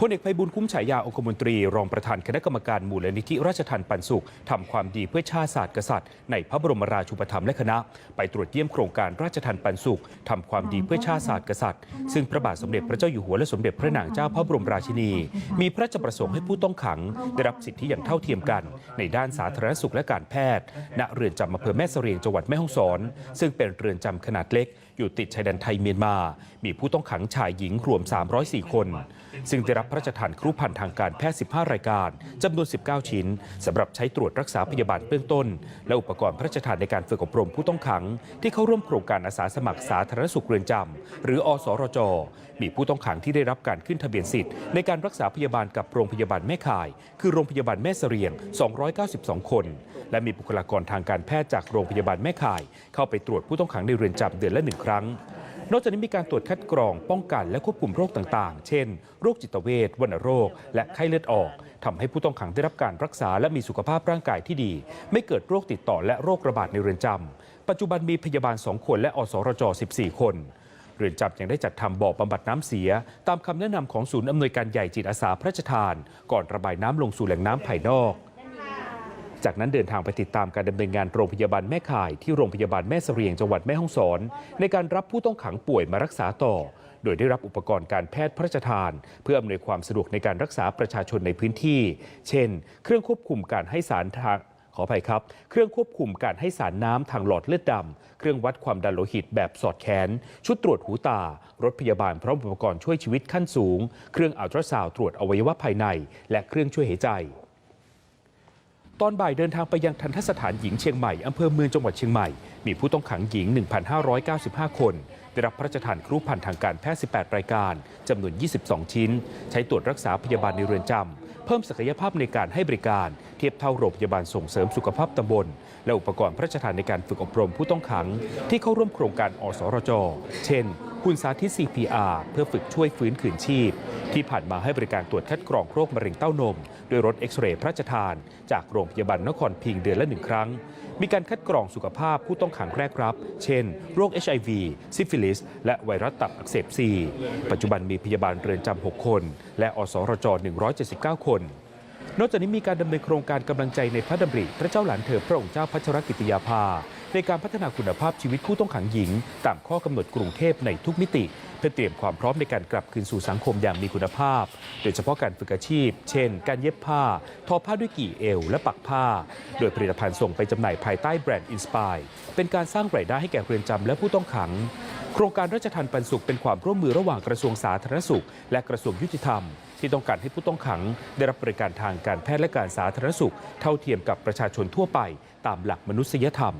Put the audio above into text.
พลเอกไพบุญคุ้มฉายาองคมนตรี รองประธานคณะกรรมการมูลนิธิราชทันปันสุขทำความดีเพื่อชาติศาสตร์กษัตริย์ ในพระบรมราชูปถัมภ์และคณะ ไปตรวจเยี่ยมโครงการราชทันปันสุขทำความดีเพื่อชาติศาสตร์กษัตริย์ ซึ่งพระบาทสมเด็จพระเจ้าอยู่หัวและสมเด็จพระนางเจ้าพระบรมราชินี มีพระราชประสงค์ให้ผู้ต้องขัง ได้รับสิทธิอย่างเท่าเทียมกัน ในด้านสาธารณสุขและการแพทย์ ณเรือนจำอำเภอแม่เสรียงจังหวัดแม่ฮ่องสอน ซึ่งเป็นเรือนจำขนาดเล็ก อยู่ติดชายแดนไทยเมียนมา มีผู้ต้องขังชายหญิงรวม 304 คน ซึ่งได้รับพระราชทานครุพันธ์ทางการแพทย์ 15 รายการจำนวน 19 ชิ้นสำหรับใช้ตรวจรักษาพยาบาลเบื้องต้น และอุปกรณ์พระราชทานในการฝึกอบรมผู้ต้องขัง ที่เข้าร่วมโครงการอาสาสมัครสาธารณสุขเรือนจำหรืออสรจ มีผู้ต้องขังที่ได้รับการขึ้นทะเบียนสิทธิ์ ในการรักษาพยาบาลกับโรงพยาบาลแม่ข่าย คือโรงพยาบาลแม่เสรียง 292 คน และมีบุคลากรทางการแพทย์จากโรงพยาบาลแม่ข่าย เข้าไปตรวจผู้ต้องขังในเรือนจำเดือนละหนึ่งครั้ง นอกจากนี้มีการตรวจคัดกรองป้องกันและควบคุมโรคต่างๆ เช่น โรคจิตเวชวัณโรค และไข้เลือดออกทำให้ผู้ต้องขังได้รับการรักษาและมีสุขภาพร่างกายที่ดี ไม่เกิดโรคติดต่อและโรคระบาดในเรือนจำปัจจุบันมีพยาบาล 2 คนและอสรจ 14 คนเรือนจำยังได้จัดทำบ่อบำบัดน้ำเสีย ตามคำแนะนำของศูนย์อำนวยการใหญ่จิตอาสาพระราชทาน ก่อนระบายน้ำลงสู่แหล่งน้ำภายนอก จากนั้นเดินทางไปติดตามการดำเนินงานโรงพยาบาลแม่ข่ายที่โรงพยาบาลแม่เสรียงจังหวัดแม่ฮ่องสอน ในการรับผู้ต้องขังป่วยมารักษาต่อ โดยได้รับอุปกรณ์การแพทย์พระราชทาน เพื่ออำนวยความสะดวกในการรักษาประชาชนในพื้นที่ เช่น เครื่องควบคุมการให้สารทางขออภัยครับ เครื่องควบคุมการให้สารน้ำทางหลอดเลือดดำ เครื่องวัดความดันโลหิตแบบสอดแขน ชุดตรวจหูตา รถพยาบาลพร้อมอุปกรณ์ช่วยชีวิตขั้นสูง เครื่องอัลตราซาวตรวจอวัยวะภายใน และเครื่องช่วยหายใจ ตอนบ่ายเดินทางไปยังทันทสถานหญิงเชียงใหม่อำเภอเมืองจังหวัดเชียงใหม่ มีผู้ต้องขังหญิง 1,595 คน ได้รับพระราชทานครุพันธ์ทางการแพทย์ 18 รายการจำนวน 22 ชิ้น ใช้ตรวจรักษาพยาบาลในเรือนจำ เพิ่มศักยภาพในการให้บริการ เทียบเท่าโรงพยาบาลส่งเสริมสุขภาพตำบล และอุปกรณ์พระราชทานในการฝึกอบรมผู้ต้องขัง ที่เข้าร่วมโครงการอสรจ เช่นหุ่นสาธิต CPR เพื่อฝึกช่วยฟื้นคืนชีพ ที่ผ่านมาให้บริการตรวจคัดกรองโรคมะเร็งเต้านม ด้วยรถเอ็กซเรย์พระราชทาน จากโรงพยาบาลนครพิงค์เดือนละหนึ่งครั้ง มีการคัดกรองสุขภาพผู้ต้องขังแรกรับ เช่น โรค HIV ซิฟิลิส และไวรัสตับอักเสบซีปัจจุบันมีพยาบาลเรือนจำ 6 คน และอสรจ 179 คน นอกจากนี้มีการดำเนินโครงการกำลังใจในพระดำริพระเจ้าหลานเธอพระองค์เจ้าพัชรกิติยาภา ในการพัฒนาคุณภาพชีวิตผู้ต้องขังหญิง ตามข้อกำหนดกรุงเทพในทุกมิติ เพื่อเตรียมความพร้อมในการกลับคืนสู่สังคมอย่างมีคุณภาพ โดยเฉพาะการฝึกอาชีพ เช่น การเย็บผ้า ทอผ้าด้วยกี่เอว และปักผ้า โดยผลิตภัณฑ์ส่งไปจำหน่ายภายใต้แบรนด์อินสปายเป็นการสร้างรายได้ให้แก่เรือนจำและผู้ต้องขัง โครงการราชทันปันสุขเป็นความร่วมมือระหว่างกระทรวงสาธารณสุข และกระทรวงยุติธรรม ที่ต้องการให้ผู้ต้องขัง ได้รับบริการทางการแพทย์และการสาธารณสุข เท่าเทียมกับประชาชนทั่วไป ตามหลักมนุษยธรรม